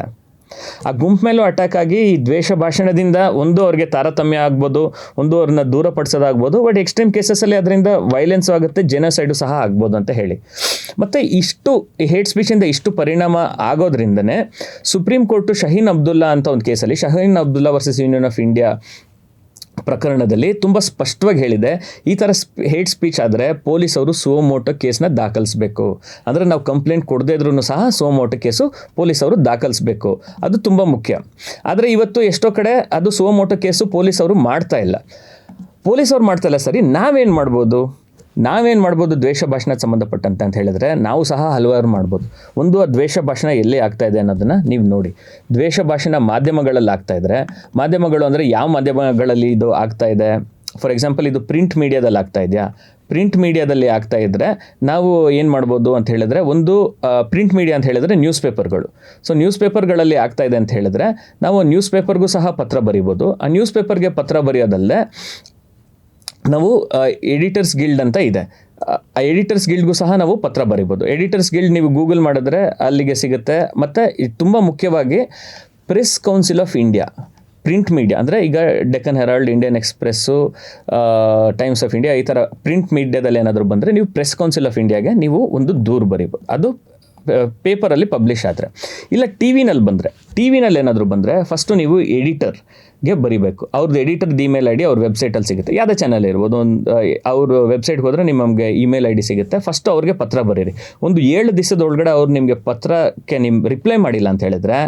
ಆ ಗುಂಪು ಮೇಲೂ ಅಟ್ಯಾಕ್ ಆಗಿ ಈ ದ್ವೇಷ ಭಾಷಣದಿಂದ ಒಂದು ಅವ್ರಿಗೆ ತಾರತಮ್ಯ ಆಗ್ಬೋದು, ಒಂದು ಅವ್ರನ್ನ ದೂರಪಡಿಸೋದಾಗ್ಬೋದು ಬಟ್ ಎಕ್ಸ್ಟ್ರೀಮ್ ಕೇಸಸಲ್ಲಿ ಅದರಿಂದ ವೈಲೆನ್ಸ್ ಆಗುತ್ತೆ ಜೆನೋಸೈಡು ಸಹ ಆಗ್ಬೋದು ಅಂತ ಹೇಳಿ. ಮತ್ತು ಇಷ್ಟು ಹೇಟ್ ಸ್ಪೀಚಿಂದ ಇಷ್ಟು ಪರಿಣಾಮ ಆಗೋದ್ರಿಂದನೇ ಸುಪ್ರೀಂ ಕೋರ್ಟು ಶಹೀನ್ ಅಬ್ದುಲ್ಲಾ ಅಂತ ಒಂದು ಕೇಸಲ್ಲಿ Shaheen Abdullah versus Union of India ಪ್ರಕರಣದಲ್ಲಿ ತುಂಬ ಸ್ಪಷ್ಟವಾಗಿ ಹೇಳಿದೆ. ಈ ಥರ ಹೇಟ್ ಸ್ಪೀಚ್ ಆದರೆ ಪೊಲೀಸವರು ಸೋಮೋಟೋ ಕೇಸನ್ನ ದಾಖಲಿಸಬೇಕು. ಅಂದರೆ ನಾವು ಕಂಪ್ಲೇಂಟ್ ಕೊಡದೇ ಇದ್ರೂ ಸಹ ಸೋಮೋಟೋ ಕೇಸು ಪೊಲೀಸವರು ದಾಖಲಿಸಬೇಕು. ಅದು ತುಂಬ ಮುಖ್ಯ. ಆದರೆ ಇವತ್ತು ಎಷ್ಟೋ ಕಡೆ ಅದು ಸೋಮೋಟೋ ಕೇಸು ಪೊಲೀಸವರು ಮಾಡ್ತಾ ಇಲ್ಲ. ಪೊಲೀಸವ್ರು ಮಾಡ್ತಾ ಇಲ್ಲ ಸರಿ, ನಾವೇನು ಮಾಡ್ಬೋದು? ನಾವೇನು ಮಾಡ್ಬೋದು? ದ್ವೇಷ ಭಾಷಣಕ್ಕೆ ಸಂಬಂಧಪಟ್ಟಂತೆ ಅಂತ ಹೇಳಿದ್ರೆ ನಾವು ಸಹ ಹಲವಾರು ಮಾಡ್ಬೋದು. ಒಂದು, ಆ ದ್ವೇಷ ಭಾಷಣ ಎಲ್ಲಿ ಆಗ್ತಾ ಇದೆ ಅನ್ನೋದನ್ನು ನೀವು ನೋಡಿ. ದ್ವೇಷ ಭಾಷಣ ಮಾಧ್ಯಮಗಳಲ್ಲಿ ಆಗ್ತಾ ಇದ್ದರೆ ಮಾಧ್ಯಮಗಳು ಅಂದರೆ ಯಾವ ಮಾಧ್ಯಮಗಳಲ್ಲಿ ಇದು ಆಗ್ತಾ ಇದೆ? ಫಾರ್ ಎಕ್ಸಾಂಪಲ್ ಇದು ಪ್ರಿಂಟ್ ಮೀಡಿಯಾದಲ್ಲಿ ಆಗ್ತಾ ಇದೆಯಾ? ಪ್ರಿಂಟ್ ಮೀಡಿಯಾದಲ್ಲಿ ಆಗ್ತಾ ಇದ್ದರೆ ನಾವು ಏನು ಮಾಡ್ಬೋದು ಅಂತ ಹೇಳಿದ್ರೆ, ಒಂದು ಪ್ರಿಂಟ್ ಮೀಡಿಯಾ ಅಂತ ಹೇಳಿದ್ರೆ ನ್ಯೂಸ್ ಪೇಪರ್ಗಳು ಸೊ ನ್ಯೂಸ್ ಪೇಪರ್ಗಳಲ್ಲಿ ಆಗ್ತಾ ಇದೆ ಅಂತ ಹೇಳಿದ್ರೆ, ನಾವು ನ್ಯೂಸ್ ಪೇಪರ್ಗೂ ಸಹ ಪತ್ರ ಬರಿಬೋದು. ಆ ನ್ಯೂಸ್ ಪೇಪರ್ಗೆ ಪತ್ರ ಬರೆಯೋದಲ್ಲದೆ ನಾವು ಎಡಿಟರ್ಸ್ ಗಿಲ್ಡ್ ಅಂತ ಇದೆ. ಆ ಎಡಿಟರ್ಸ್ ಗಿಲ್ಡ್ಗೂ ಸಹ ನಾವು ಪತ್ರ ಬರಿಬೋದು. ಎಡಿಟರ್ಸ್ ಗಿಲ್ಡ್ ನೀವು ಗೂಗಲ್ ಮಾಡಿದ್ರೆ ಅಲ್ಲಿಗೆ ಸಿಗುತ್ತೆ. ಮತ್ತು ತುಂಬ ಮುಖ್ಯವಾಗಿ Press Council of India print media ಅಂದರೆ ಈಗ Deccan Herald Indian Express Times of India ಈ ಥರ ಪ್ರಿಂಟ್ ಮೀಡಿಯಾದಲ್ಲಿ ಏನಾದರೂ ಬಂದರೆ ನೀವು ಪ್ರೆಸ್ ಕೌನ್ಸಿಲ್ ಆಫ್ ಇಂಡಿಯಾಗೆ ನೀವು ಒಂದು ದೂರು ಬರಿಬೋದು. ಅದು ಪೇಪರಲ್ಲಿ ಪಬ್ಲಿಷ್ ಆದರೆ. ಇಲ್ಲ ಟಿ ವಿನಲ್ಲಿ ಬಂದರೆ. ಟಿ ವಿನಲ್ಲಿ ಏನಾದರೂ ಬಂದರೆ ಫಸ್ಟು ನೀವು ಎಡಿಟರ್ಗೆ ಬರಿಬೇಕು. ಅವ್ರದ್ದು ಎಡಿಟರ್ ಇಮೇಲ್ ಐ ಡಿ ಅವ್ರ ವೆಬ್ಸೈಟಲ್ಲಿ ಸಿಗುತ್ತೆ. ಯಾವುದೇ ಚಾನಲ್ ಇರ್ಬೋದು, ಒಂದು ಅವ್ರ ವೆಬ್ಸೈಟ್ಗೆ ಹೋದ್ರೆ ನಿಮಗೆ ಇಮೇಲ್ ಐ ಡಿ ಸಿಗುತ್ತೆ. ಫಸ್ಟ್ ಅವ್ರಿಗೆ ಪತ್ರ ಬರೀರಿ. ಒಂದು ಏಳು ದಿವಸದೊಳಗಡೆ ಅವ್ರು ನಿಮಗೆ ಪತ್ರಕ್ಕೆ ನಿಮ್ಮ ರಿಪ್ಲೈ ಮಾಡಿಲ್ಲ ಅಂತ ಹೇಳಿದ್ರೆ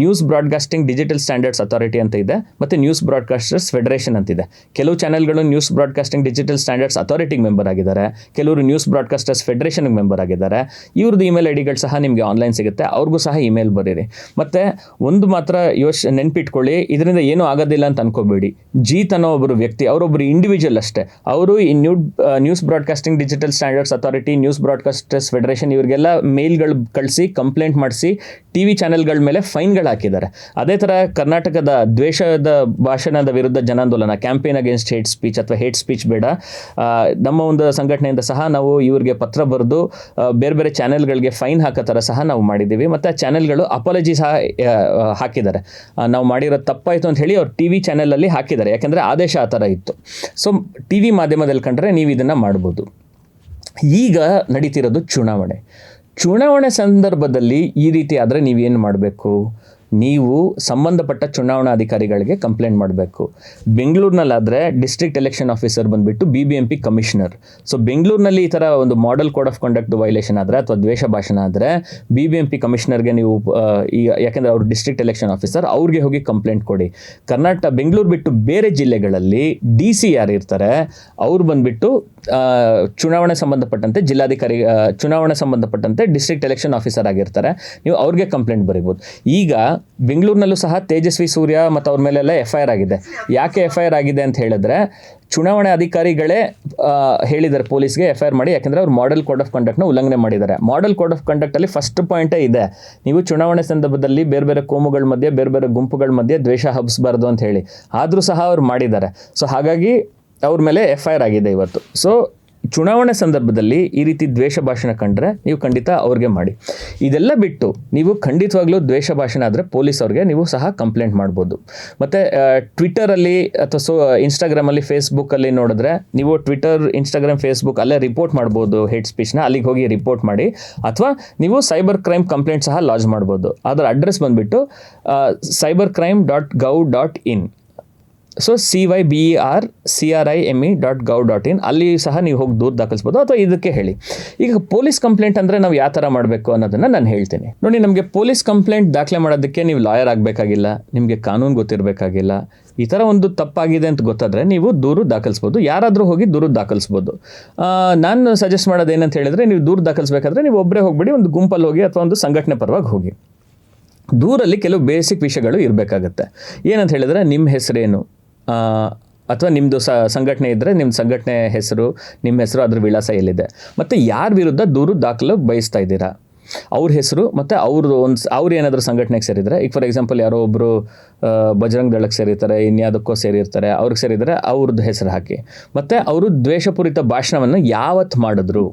News Broadcasting Digital Standards Authority ಅಂತ ಇದೆ, ಮತ್ತು ನ್ಯೂಸ್ ಬ್ರಾಡ್ಕಾಸ್ಟರ್ಸ್ ಫೆಡರೇಷನ್ ಅಂತಿದೆ ಕೆಲವು ಚಾನಲ್ಗಳು ನ್ಯೂಸ್ ಬ್ರಾಡ್ಕಾಸ್ಟಿಂಗ್ ಡಿಜಿಟಲ್ ಸ್ಟ್ಯಾಂಡರ್ಡ್ಸ್ ಅಥಾರಿಟಿಗೆ ಮೆಂಬರ್ ಆಗಿದ್ದಾರೆ. ಕೆಲವರು ನ್ಯೂಸ್ ಬ್ರಾಡ್ಕಾಸ್ಟರ್ಸ್ ಫೆಡರೇಷನ್ಗೆ ಮೆಂಬರ್ ಆಗಿದ್ದಾರೆ. ಇವ್ರದ್ದು ಇಮೇಲ್ ಐ ಡಿಗಳು ಸಹ ನಿಮಗೆ ಆನ್ಲೈನ್ ಸಿಗುತ್ತೆ. ಅವ್ರಿಗೂ ಸಹ ಇಮೇಲ್ ಬರೀರಿ. ಮತ್ತು ಒಂದು ಮಾತ್ರ ಯೋಚ್ ನೆನ್ಪಿಟ್ಕೊಳ್ಳಿ. ಇದರಿಂದ ಏನೂ ಆಗೋದಿಲ್ಲ ಅಂತ ಅನ್ಕೋಬೇಡಿ. ಜೀತ್ ಅನ್ನೋ ಒಬ್ಬರು ವ್ಯಕ್ತಿ ಅವರೊಬ್ಬರು ಇಂಡಿವಿಜುವಲ್ ಅಷ್ಟೇ. ಅವರು ಈ new News Broadcasting Digital Standards Authority News Broadcasters Federation ಇವರಿಗೆಲ್ಲ ಮೇಲ್ಗಳು ಕಳಿಸಿ ಕಂಪ್ಲೇಂಟ್ ಮಾಡಿಸಿ ಟಿ ವಿ ಚಾನೆಲ್ಗಳ ಮೇಲೆ ಫೈನ್ಗಳು ಹಾಕಿದ್ದಾರೆ. ಅದೇ ಥರ ಕರ್ನಾಟಕದ ದ್ವೇಷದ ಭಾಷಣದ ವಿರುದ್ಧ ಜನಾಂದೋಲನ ಕ್ಯಾಂಪೇನ್ ಅಗೇನ್ಸ್ಟ್ ಹೇಟ್ ಸ್ಪೀಚ್ ಅಥವಾ ಹೇಟ್ ಸ್ಪೀಚ್ ಬೇಡ. ನಮ್ಮ ಒಂದು ಸಂಘಟನೆಯಿಂದ ಸಹ ನಾವು ಇವ್ರಿಗೆ ಪತ್ರ ಬರೆದು ಬೇರೆ ಬೇರೆ ಚಾನೆಲ್ಗಳಿಗೆ ಫೈನ್ ಹಾಕೋ ಥರ ಸಹ ನಾವು ಮಾಡಿದ್ದೀವಿ. ಮತ್ತು ಆ ಚಾನೆಲ್ಗಳು ಅಪಾಲಜಿ ಸಹ ಹಾಕಿದ್ದಾರೆ. ನಾವು ಮಾಡಿರೋ ತಪ್ಪಾಯಿತು ಅಂತ ಹೇಳಿ ಅವ್ರು ಟಿ ವಿ ಚಾನಲಲ್ಲಿ ಹಾಕಿದ್ದಾರೆ, ಯಾಕೆಂದರೆ ಆದೇಶ ಆ ಥರ ಇತ್ತು. ಸೊ ಟಿ ವಿ ಮಾಧ್ಯಮದಲ್ಲಿ ಕಂಡ್ರೆ ನೀವು ಇದನ್ನು ಮಾಡ್ಬೋದು. ಈಗ ನಡೀತಿರೋದು ಚುನಾವಣೆ. ಚುನಾವಣೆ ಸಂದರ್ಭದಲ್ಲಿ ಈ ರೀತಿ ಆದರೆ ನೀವೇನು ಮಾಡಬೇಕು? ನೀವು ಸಂಬಂಧಪಟ್ಟ ಚುನಾವಣಾ ಅಧಿಕಾರಿಗಳಿಗೆ ಕಂಪ್ಲೇಂಟ್ ಮಾಡಬೇಕು. ಬೆಂಗಳೂರಿನಲ್ಲಾದರೆ ಡಿಸ್ಟ್ರಿಕ್ಟ್ ಎಲೆಕ್ಷನ್ ಆಫೀಸರ್ ಬಂದುಬಿಟ್ಟು B B M P commissioner so ಬೆಂಗಳೂರಿನಲ್ಲಿ ಈ ಥರ ಒಂದು model code of conduct violation ಆದರೆ ಅಥವಾ ದ್ವೇಷ ಭಾಷಣ ಆದರೆ ಬಿ ಬಿ ಎಂ ಪಿ ಕಮಿಷನರ್ಗೆ ನೀವು ಈ, ಯಾಕೆಂದರೆ ಅವರು ಡಿಸ್ಟ್ರಿಕ್ಟ್ ಎಲೆಕ್ಷನ್ ಆಫೀಸರ್ ಅವ್ರಿಗೆ ಹೋಗಿ ಕಂಪ್ಲೇಂಟ್ ಕೊಡಿ. ಕರ್ನಾಟಕ, ಬೆಂಗಳೂರು ಬಿಟ್ಟು ಬೇರೆ ಜಿಲ್ಲೆಗಳಲ್ಲಿ ಡಿ ಸಿ ಯಾರು ಇರ್ತಾರೆ, ಅವ್ರು ಬಂದುಬಿಟ್ಟು ಚುನಾವಣೆ ಸಂಬಂಧಪಟ್ಟಂತೆ ಜಿಲ್ಲಾಧಿಕಾರಿ ಚುನಾವಣೆ ಸಂಬಂಧಪಟ್ಟಂತೆ ಡಿಸ್ಟ್ರಿಕ್ಟ್ ಎಲೆಕ್ಷನ್ ಆಫೀಸರ್ ಆಗಿರ್ತಾರೆ. ನೀವು ಅವ್ರಿಗೆ ಕಂಪ್ಲೇಂಟ್ ಬರಿಬೋದು. ಈಗ ಬೆಂಗಳೂರಿನಲ್ಲೂ ಸಹ ತೇಜಸ್ವಿ ಸೂರ್ಯ ಮತ್ತು ಅವ್ರ ಮೇಲೆಲ್ಲ ಎಫ್ ಐ ಆರ್ ಆಗಿದೆ. ಯಾಕೆ ಎಫ್ ಐ ಆರ್ ಆಗಿದೆ ಅಂತ ಹೇಳಿದ್ರೆ, ಚುನಾವಣೆ ಅಧಿಕಾರಿಗಳೇ ಹೇಳಿದ್ದಾರೆ ಪೊಲೀಸ್ಗೆ ಎಫ್ ಐ ಆರ್ ಮಾಡಿ. ಯಾಕಂದರೆ ಅವ್ರು ಮಾಡೆಲ್ ಕೋಡ್ ಆಫ್ ಕಂಡಕ್ಟ್ನ ಉಲ್ಲಂಘನೆ ಮಾಡಿದ್ದಾರೆ. ಮಾಡೆಲ್ ಕೋಡ್ ಆಫ್ ಕಂಡಕ್ಟಲ್ಲಿ ಫಸ್ಟ್ ಪಾಯಿಂಟೇ ಇದೆ. ನೀವು ಚುನಾವಣೆ ಸಂದರ್ಭದಲ್ಲಿ ಬೇರೆ ಬೇರೆ ಕೋಮುಗಳ ಮಧ್ಯೆ, ಬೇರೆ ಬೇರೆ ಗುಂಪುಗಳ ಮಧ್ಯೆ ದ್ವೇಷ ಹಬ್ಬಿಸಬಾರ್ದು ಅಂತ ಹೇಳಿ. ಆದರೂ ಸಹ ಅವ್ರು ಮಾಡಿದ್ದಾರೆ. ಸೊ ಹಾಗಾಗಿ ಅವ್ರ ಮೇಲೆ ಎಫ್ ಐ ಆರ್ ಆಗಿದೆ ಇವತ್ತು. ಸೊ ಚುನಾವಣೆ ಸಂದರ್ಭದಲ್ಲಿ ಈ ರೀತಿ ದ್ವೇಷ ಭಾಷಣ ಕಂಡ್ರೆ ನೀವು ಖಂಡಿತ ಅವ್ರಿಗೆ ಮಾಡಿ. ಇದೆಲ್ಲ ಬಿಟ್ಟು ನೀವು ಖಂಡಿತವಾಗ್ಲೂ ದ್ವೇಷ ಭಾಷಣ ಆದರೆ ಪೊಲೀಸ್ ಅವ್ರಿಗೆ ನೀವು ಸಹ ಕಂಪ್ಲೇಂಟ್ ಮಾಡ್ಬೋದು. ಮತ್ತು ಟ್ವಿಟರಲ್ಲಿ ಅಥವಾ ಸೊ ಇನ್ಸ್ಟಾಗ್ರಾಮಲ್ಲಿ ಫೇಸ್ಬುಕ್ಕಲ್ಲಿ ನೋಡಿದ್ರೆ ನೀವು ಟ್ವಿಟರ್ ಇನ್ಸ್ಟಾಗ್ರಾಮ್ ಫೇಸ್ಬುಕ್ ಅಲ್ಲೇ ರಿಪೋರ್ಟ್ ಮಾಡ್ಬೋದು ಹೇಟ್ ಸ್ಪೀಚ್ನ ಅಲ್ಲಿಗೆ ಹೋಗಿ ರಿಪೋರ್ಟ್ ಮಾಡಿ. ಅಥವಾ ನೀವು ಸೈಬರ್ ಕ್ರೈಮ್ ಕಂಪ್ಲೇಂಟ್ ಸಹ ಲಾಂಚ್ ಮಾಡ್ಬೋದು. ಅದರ ಅಡ್ರೆಸ್ ಬಂದುಬಿಟ್ಟು cyber crime dot gov dot in so C Y B R C R I M E dot gov dot in ಅಲ್ಲಿ ಸಹ ನೀವು ಹೋಗಿ ದೂರು ದಾಖಲಿಸ್ಬೋದು ಅಥವಾ ಇದಕ್ಕೆ ಹೇಳಿ. ಈಗ ಪೊಲೀಸ್ ಕಂಪ್ಲೇಂಟ್ ಅಂದರೆ ನಾವು ಯಾವ ಥರ ಮಾಡಬೇಕು ಅನ್ನೋದನ್ನು ನಾನು ಹೇಳ್ತೀನಿ. ನೋಡಿ, ನಮಗೆ ಪೊಲೀಸ್ ಕಂಪ್ಲೇಂಟ್ ದಾಖಲೆ ಮಾಡೋದಕ್ಕೆ ನೀವು ಲಾಯರ್ ಆಗಬೇಕಾಗಿಲ್ಲ, ನಿಮಗೆ ಕಾನೂನು ಗೊತ್ತಿರಬೇಕಾಗಿಲ್ಲ, ಈ ಥರ ಒಂದು ತಪ್ಪಾಗಿದೆ ಅಂತ ಗೊತ್ತಾದರೆ ನೀವು ದೂರು ದಾಖಲಿಸ್ಬೋದು. ಯಾರಾದರೂ ಹೋಗಿ ದೂರು ದಾಖಲಿಸ್ಬೋದು. ನಾನು ಸಜೆಸ್ಟ್ ಮಾಡೋದು ಏನಂತ ಹೇಳಿದರೆ ನೀವು ದೂರು ದಾಖಲಿಸ್ಬೇಕಾದ್ರೆ ನೀವು ಒಬ್ಬರೇ ಹೋಗ್ಬಿಡಿ, ಒಂದು ಗುಂಪಲ್ಲಿ ಹೋಗಿ ಅಥವಾ ಒಂದು ಸಂಘಟನೆ ಪರವಾಗಿ ಹೋಗಿ. ದೂರಲ್ಲಿ ಕೆಲವು ಬೇಸಿಕ್ ವಿಷಯಗಳು ಇರಬೇಕಾಗತ್ತೆ. ಏನಂತ ಹೇಳಿದ್ರೆ ನಿಮ್ಮ ಹೆಸರೇನು? ಅಥವಾ ನಿಮ್ಮದು ಸಂಘಟನೆ ಇದ್ದರೆ ನಿಮ್ಮ ಸಂಘಟನೆ ಹೆಸರು ನಿಮ್ಮ ಹೆಸರು ಅದ್ರ ವಿಳಾಸ ಎಲ್ಲಿದೆ. ಮತ್ತು ಯಾರ ವಿರುದ್ಧ ದೂರು ದಾಖಲು ಬಯಸ್ತಾ ಇದ್ದೀರಾ? ಅವ್ರ ಹೆಸರು ಮತ್ತು ಅವ್ರದ್ದು ಒಂದು ಅವ್ರು ಏನಾದರೂ ಸಂಘಟನೆಗೆ ಸೇರಿದರೆ, ಈಗ ಫಾರ್ ಎಕ್ಸಾಂಪಲ್ ಯಾರೋ ಒಬ್ಬರು ಬಜರಂಗ್ ದಳಕ್ಕೆ ಸೇರಿರ್ತಾರೆ ಇನ್ಯಾವುದಕ್ಕೋ ಸೇರಿರ್ತಾರೆ, ಅವ್ರಿಗೆ ಸೇರಿದರೆ ಅವ್ರದ್ದು ಹೆಸರು ಹಾಕಿ. ಮತ್ತು ಅವರು ದ್ವೇಷಪೂರಿತ ಭಾಷಣವನ್ನು ಯಾವತ್ತು ಮಾಡಿದ್ರು?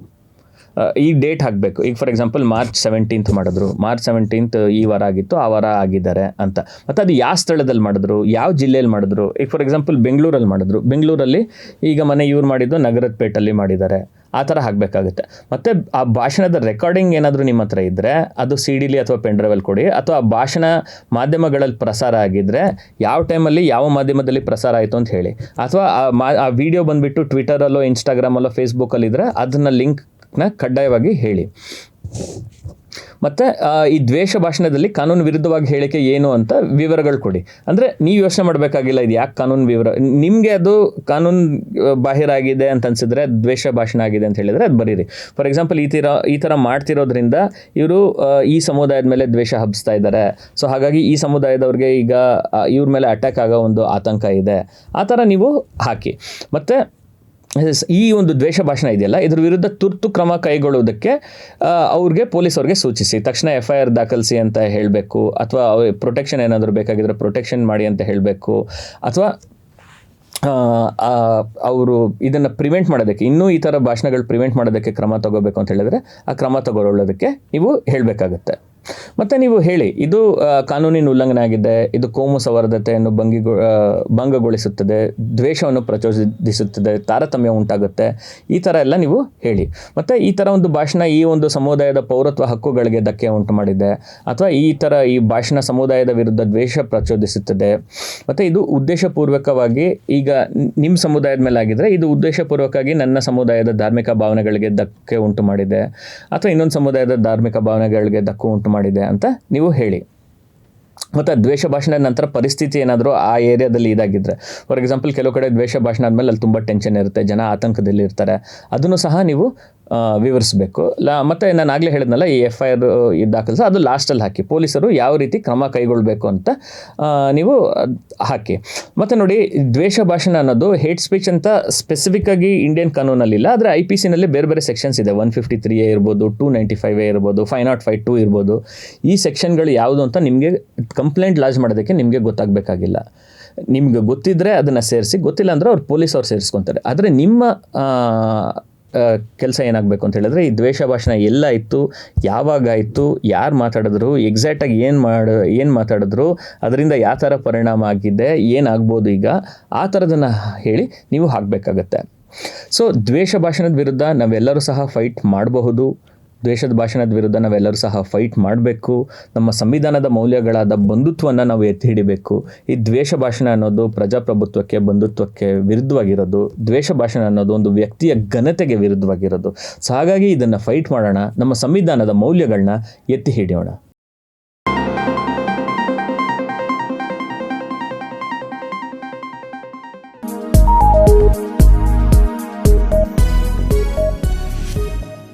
ಈ ಡೇಟ್ ಹಾಕಬೇಕು. ಈಗ ಫಾರ್ ಎಕ್ಸಾಂಪಲ್ ಮಾರ್ಚ್ ಸೆವೆಂಟೀನ್ತ್ ಮಾಡಿದ್ರು. ಮಾರ್ಚ್ ಸೆವೆಂಟೀನ್ತ್ ಈ ವಾರ ಆಗಿತ್ತು, ಆ ವಾರ ಆಗಿದ್ದಾರೆ ಅಂತ. ಮತ್ತು ಅದು ಯಾವ ಸ್ಥಳದಲ್ಲಿ ಮಾಡಿದ್ರು, ಯಾವ ಜಿಲ್ಲೆಯಲ್ಲಿ ಮಾಡಿದ್ರು? ಈಗ ಫಾರ್ ಎಕ್ಸಾಂಪಲ್ ಬೆಂಗಳೂರಲ್ಲಿ ಮಾಡಿದ್ರು. ಬೆಂಗಳೂರಲ್ಲಿ ಈಗ ಮನೆ ಇವ್ರು ಮಾಡಿದ್ದು ನಗರದ ಪೇಟಲ್ಲಿ ಮಾಡಿದ್ದಾರೆ. ಆ ಥರ ಹಾಕಬೇಕಾಗುತ್ತೆ. ಮತ್ತು ಆ ಭಾಷಣದ ರೆಕಾರ್ಡಿಂಗ್ ಏನಾದರೂ ನಿಮ್ಮ ಹತ್ರ ಇದ್ದರೆ ಅದು ಸಿ ಡಿಲಿ ಅಥವಾ ಪೆನ್ಡ್ರೈವಲ್ಲಿ ಕೊಡಿ. ಅಥವಾ ಆ ಭಾಷಣ ಮಾಧ್ಯಮಗಳಲ್ಲಿ ಪ್ರಸಾರ ಆಗಿದ್ದರೆ ಯಾವ ಟೈಮಲ್ಲಿ ಯಾವ ಮಾಧ್ಯಮದಲ್ಲಿ ಪ್ರಸಾರ ಆಯಿತು ಅಂತ ಹೇಳಿ. ಅಥವಾ ಆ ಮಾ, ಆ ವಿಡಿಯೋ ಬಂದುಬಿಟ್ಟು ಟ್ವಿಟರಲ್ಲೋ ಇನ್ಸ್ಟಾಗ್ರಾಮಲ್ಲೋ ಫೇಸ್ಬುಕ್ಕಲ್ಲಿ ಇದ್ದರೆ ಅದನ್ನು ಲಿಂಕ್ನ ಕಡ್ಡಾಯವಾಗಿ ಹೇಳಿ. ಮತ್ತು ಈ ದ್ವೇಷ ಭಾಷಣದಲ್ಲಿ ಕಾನೂನು ವಿರುದ್ಧವಾಗಿ ಹೇಳಿಕೆ ಏನು ಅಂತ ವಿವರಗಳು ಕೊಡಿ. ಅಂದರೆ ನೀವು ಯೋಚನೆ ಮಾಡಬೇಕಾಗಿಲ್ಲ ಇದು ಯಾಕೆ ಕಾನೂನು ವಿವರ? ನಿಮಗೆ ಅದು ಕಾನೂನು ಆ, ಬಾಹಿರ ಆಗಿದೆ ಅಂತ ಅನ್ಸಿದ್ರೆ ದ್ವೇಷ ಭಾಷಣ ಆಗಿದೆ ಅಂತ ಹೇಳಿದರೆ ಅದು ಬರೀರಿ. ಫಾರ್ ಎಕ್ಸಾಂಪಲ್ ಈ ಥರ ಈ ಥರ ಮಾಡ್ತಿರೋದ್ರಿಂದ ಇವರು ಈ ಸಮುದಾಯದ ಮೇಲೆ ದ್ವೇಷ ಹಬ್ಬಿಸ್ತಾ ಇದ್ದಾರೆ. ಸೊ ಹಾಗಾಗಿ ಈ ಸಮುದಾಯದವ್ರಿಗೆ ಈಗ ಇವ್ರ ಮೇಲೆ ಅಟ್ಯಾಕ್ ಆಗೋ ಒಂದು ಆತಂಕ ಇದೆ. ಆ ಥರ ನೀವು ಹಾಕಿ. ಮತ್ತು ಈ ಒಂದು ದ್ವೇಷ ಭಾಷಣ ಇದೆಯಲ್ಲ, ಇದರ ವಿರುದ್ಧ ತುರ್ತು ಕ್ರಮ ಕೈಗೊಳ್ಳುವುದಕ್ಕೆ ಅವ್ರಿಗೆ ಪೊಲೀಸವ್ರಿಗೆ ಸೂಚಿಸಿ. ತಕ್ಷಣ ಎಫ್ ಐ ಆರ್ ದಾಖಲಿಸಿ ಅಂತ ಹೇಳಬೇಕು, ಅಥವಾ ಪ್ರೊಟೆಕ್ಷನ್ ಏನಾದರೂ ಬೇಕಾಗಿದ್ರೆ ಪ್ರೊಟೆಕ್ಷನ್ ಮಾಡಿ ಅಂತ ಹೇಳಬೇಕು, ಅಥವಾ ಅವರು ಇದನ್ನು ಪ್ರಿವೆಂಟ್ ಮಾಡೋದಕ್ಕೆ, ಇನ್ನೂ ಈ ಥರ ಭಾಷಣಗಳು ಪ್ರಿವೆಂಟ್ ಮಾಡೋದಕ್ಕೆ ಕ್ರಮ ತಗೋಬೇಕು ಅಂತ ಹೇಳಿದ್ರೆ, ಆ ಕ್ರಮ ತಗೊಳ್ಳೋದಕ್ಕೆ ನೀವು ಹೇಳಬೇಕಾಗತ್ತೆ. ಮತ್ತು ನೀವು ಹೇಳಿ, ಇದು ಕಾನೂನಿನ ಉಲ್ಲಂಘನೆ ಆಗಿದೆ ಇದು ಕೋಮು ಸವರ್ಧತೆಯನ್ನು ಭಂಗಿಗೊ ಭಂಗಗೊಳಿಸುತ್ತದೆ, ದ್ವೇಷವನ್ನು ಪ್ರಚೋದಿಸುತ್ತದೆ, ತಾರತಮ್ಯ ಉಂಟಾಗುತ್ತೆ, ಈ ಥರ ಎಲ್ಲ ನೀವು ಹೇಳಿ. ಮತ್ತು ಈ ಥರ ಒಂದು ಭಾಷಣ ಈ ಒಂದು ಸಮುದಾಯದ ಪೌರತ್ವ ಹಕ್ಕುಗಳಿಗೆ ಧಕ್ಕೆ ಉಂಟು ಮಾಡಿದೆ, ಅಥವಾ ಈ ಥರ ಈ ಭಾಷಣ ಸಮುದಾಯದ ವಿರುದ್ಧ ದ್ವೇಷ ಪ್ರಚೋದಿಸುತ್ತದೆ. ಮತ್ತು ಇದು ಉದ್ದೇಶಪೂರ್ವಕವಾಗಿ ಈಗ ನಿಮ್ಮ ಸಮುದಾಯದ ಮೇಲೆ ಆಗಿದ್ರೆ ಇದು ಉದ್ದೇಶಪೂರ್ವಕವಾಗಿ ನನ್ನ ಸಮುದಾಯದ ಧಾರ್ಮಿಕ ಭಾವನೆಗಳಿಗೆ ಧಕ್ಕೆ ಉಂಟು ಮಾಡಿದೆ, ಅಥವಾ ಇನ್ನೊಂದು ಸಮುದಾಯದ ಧಾರ್ಮಿಕ ಭಾವನೆಗಳಿಗೆ ಧಕ್ಕು ಉಂಟು ಮಾಡಿದೆ ಅಂತ ನೀವು ಹೇಳಿ. ಮತ್ತು ದ್ವೇಷ ಭಾಷಣದ ನಂತರ ಪರಿಸ್ಥಿತಿ ಏನಾದರೂ ಆ ಏರಿಯಾದಲ್ಲಿ ಇದಾಗಿದ್ದರೆ ಫಾರ್ ಎಕ್ಸಾಂಪಲ್ ಕೆಲವು ಕಡೆ ದ್ವೇಷ ಭಾಷಣ ಆದಮೇಲೆ ಅಲ್ಲಿ ತುಂಬ ಟೆನ್ಷನ್ ಇರುತ್ತೆ, ಜನ ಆತಂಕದಲ್ಲಿ ಇರ್ತಾರೆ. ಅದನ್ನು ಸಹ ನೀವು ವಿವರಿಸಬೇಕು. ಲಾ, ಮತ್ತು ನಾನು ಆಗಲೇ ಹೇಳಿದ್ನಲ್ಲ, ಈ ಎಫ್ ಐ ಆರ್ ದಾಖಲಿಸ, ಅದು ಲಾಸ್ಟಲ್ಲಿ ಹಾಕಿ. ಪೊಲೀಸರು ಯಾವ ರೀತಿ ಕ್ರಮ ಕೈಗೊಳ್ಳಬೇಕು ಅಂತ ನೀವು ಹಾಕಿ. ಮತ್ತು ನೋಡಿ, ದ್ವೇಷ ಭಾಷಣ ಅನ್ನೋದು ಹೇಟ್ ಸ್ಪೀಚ್ ಅಂತ ಸ್ಪೆಸಿಫಿಕ್ ಆಗಿ ಇಂಡಿಯನ್ ಕಾನೂನಲ್ಲಿಲ್ಲ ಆದರೆ ಐ ಪಿ ಸಿನಲ್ಲಿ ಬೇರೆ ಬೇರೆ ಸೆಕ್ಷನ್ಸ್ ಇದೆ. ಒನ್ ಫಿಫ್ಟಿ ತ್ರೀ ಇರ್ಬೋದು ಟೂ ನೈಂಟಿ ಫೈವ್ ಇರ್ಬೋದು ಫೈವ್ ನಾಟ್ ಫೈವ್ ಟೂ ಇರ್ಬೋದು. ಈ ಸೆಕ್ಷನ್ಗಳು ಯಾವುದು ಅಂತ ನಿಮಗೆ ಕಂಪ್ಲೇಂಟ್ ಲಾಜ್ ಮಾಡೋದಕ್ಕೆ ನಿಮಗೆ ಗೊತ್ತಾಗಬೇಕಾಗಿಲ್ಲ. ನಿಮ್ಗೆ ಗೊತ್ತಿದ್ದರೆ ಅದನ್ನು ಸೇರಿಸಿ, ಗೊತ್ತಿಲ್ಲ ಅಂದರೆ ಅವ್ರು ಪೊಲೀಸ್ ಅವ್ರು ಸೇರಿಸ್ಕೊತಾರೆ. ಆದರೆ ನಿಮ್ಮ ಕೆಲಸ ಏನಾಗಬೇಕು ಅಂತ ಹೇಳಿದ್ರೆ ಈ ದ್ವೇಷ ಭಾಷಣ ಎಲ್ಲ ಇತ್ತು, ಯಾವಾಗ ಆಯಿತು ಯಾರು ಮಾತಾಡಿದ್ರು ಎಕ್ಸಾಕ್ಟಾಗಿ ಏನು ಮಾಡ, ಏನು ಮಾತಾಡಿದ್ರು, ಅದರಿಂದ ಯಾವ ಥರ ಪರಿಣಾಮ ಆಗಿದೆ ಏನಾಗ್ಬೋದು ಈಗ, ಆ ಥರದನ್ನು ಹೇಳಿ ನೀವು ಹಾಕಬೇಕಾಗತ್ತೆ. ಸೊ ದ್ವೇಷ ಭಾಷಣದ ವಿರುದ್ಧ ನಾವೆಲ್ಲರೂ ಸಹ ಫೈಟ್ ಮಾಡಬಹುದು. ದ್ವೇಷದ ಭಾಷಣದ ವಿರುದ್ಧ ನಾವೆಲ್ಲರೂ ಸಹ ಫೈಟ್ ಮಾಡಬೇಕು. ನಮ್ಮ ಸಂವಿಧಾನದ ಮೌಲ್ಯಗಳಾದ ಬಂಧುತ್ವವನ್ನು ನಾವು ಎತ್ತಿ ಹಿಡಿಬೇಕು. ಈ ದ್ವೇಷ ಭಾಷಣ ಅನ್ನೋದು ಪ್ರಜಾಪ್ರಭುತ್ವಕ್ಕೆ, ಬಂಧುತ್ವಕ್ಕೆ ವಿರುದ್ಧವಾಗಿರೋದು. ದ್ವೇಷ ಭಾಷಣ ಅನ್ನೋದು ಒಂದು ವ್ಯಕ್ತಿಯ ಘನತೆಗೆ ವಿರುದ್ಧವಾಗಿರೋದು. ಸೊ ಹಾಗಾಗಿ ಇದನ್ನು ಫೈಟ್ ಮಾಡೋಣ. ನಮ್ಮ ಸಂವಿಧಾನದ ಮೌಲ್ಯಗಳನ್ನ ಎತ್ತಿ ಹಿಡಿಯೋಣ.